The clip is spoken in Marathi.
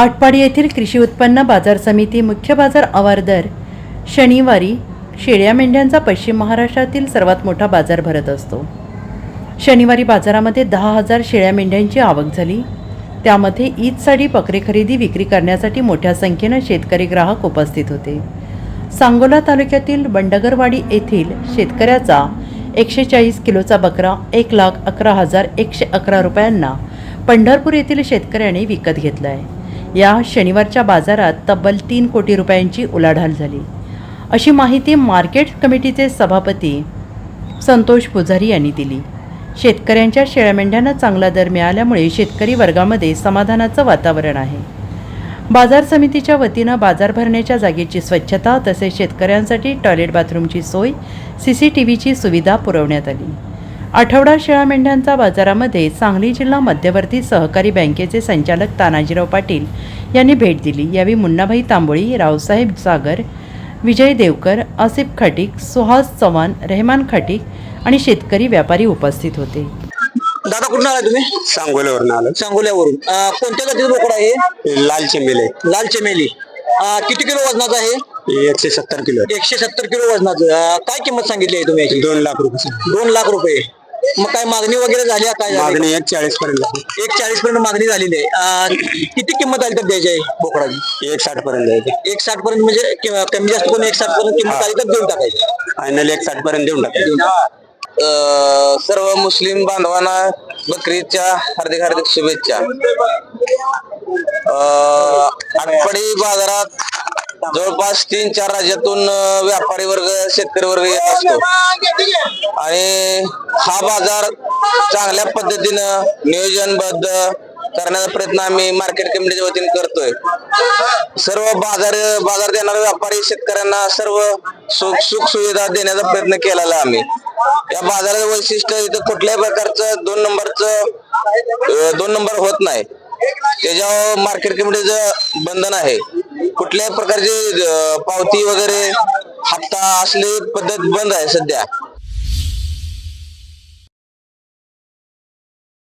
आटपाडी येथील कृषी उत्पन्न बाजार समिती मुख्य बाजार आवारदर शनिवारी शेळ्या मेंढ्यांचा पश्चिम महाराष्ट्रातील सर्वात मोठा बाजार भरत असतो. शनिवारी बाजारामध्ये दहा हजार शेळ्या मेंढ्यांची आवक झाली. त्यामध्ये ईदसाठी बकरी खरेदी विक्री करण्यासाठी मोठ्या संख्येनं शेतकरी ग्राहक उपस्थित होते. सांगोला तालुक्यातील बंडगरवाडी येथील शेतकऱ्याचा एकशे चाळीस किलोचा बकरा एक लाख अकरा हजार एकशे अकरा रुपयांना पंढरपूर येथील शेतकऱ्याने विकत घेतला आहे या शनिवारच्या बाजारात तब्बल तीन कोटी रुपयांची उलाढाल झाली. अशी माहिती मार्केट कमिटीचे सभापती संतोष पुजारी यांनी दिली. शेतकऱ्यांच्या शेळ्यामेंढ्यांना चांगला दर मिळाल्यामुळे शेतकरी वर्गामध्ये समाधानाचं वातावरण आहे. बाजार समितीच्या वतीनं बाजार भरण्याच्या जागेची स्वच्छता तसेच शेतकऱ्यांसाठी टॉयलेट बाथरूमची सोय सी सी टी व्हीची सुविधा पुरवण्यात आली. आठवडा शेळ्या मेंढ्यांचा बाजारामध्ये सांगली जिल्हा मध्यवर्ती सहकारी बँकेचे संचालक तानाजीराव पाटील यांनी भेट दिली. यावेळी मुन्नाभाई तांबोळी रावसाहेब सागर विजय देवकर आसिफ खटीक सुहास चव्हाण रेहमान खटीक आणि शेतकरी व्यापारी उपस्थित होते. दादा कुठून आलाय तुम्ही? सांगोल्यावरून आलो. सांगोल्यावरून. अं, कोणत्या जातीचं बोकड आहे हे? लाल चेंबेले लाल चमेली. अं, किती किलो वजनाचं आहे एकशे सत्तर किलो. एकशे सत्तर किलो वजनाचं. अं, काय किंमत सांगितली आहे तुम्ही याची? दोन लाख रुपये. दोन लाख रुपये. मग काय मागणी वगैरे झाली आहे? काय झाली? मागणी एक चाळीस पर्यंत एक चाळीस पर्यंत मागणी झालेली आहे. अं, किती किंमत आली तर द्यायची? आहे बोकडाची. एक साठ पर्यंत द्यायचे. एक साठ पर्यंत म्हणजे कि- कमी जास्त करून एक साठ पर्यंत किंमत आली तर देऊन टाकायची. फायनल एक साठ पर्यंत देऊन टाकायचे. अ, सर्व मुस्लिम बांधवांना बकरीच्या हार्दिक हार्दिक शुभेच्छा. अ, आटपाडी बाजारात जवळपास तीन चार राज्यातून व्यापारी वर्ग शेतकरी वर्ग येत असतो. आणि हा बाजार चांगल्या पद्धतीनं नियोजनबद्ध करण्याचा प्रयत्न आम्ही मार्केट कमिटीच्या वतीने करतोय. सर्व बाजार बाजार देणारे व्यापारी शेतकऱ्यांना सर्व सुख सुख सुविधा देण्याचा प्रयत्न केलेला आम्ही. या बाजाराचं वैशिष्ट्य इथं कुठल्याही प्रकारचं दोन नंबरचं दोन नंबर होत नाही. त्याच्यावर मार्केट कमिटीचं बंधन आहे. कुठल्याही प्रकारचे अं, पावती वगैरे हप्ता असली पद्धत बंद आहे सध्या.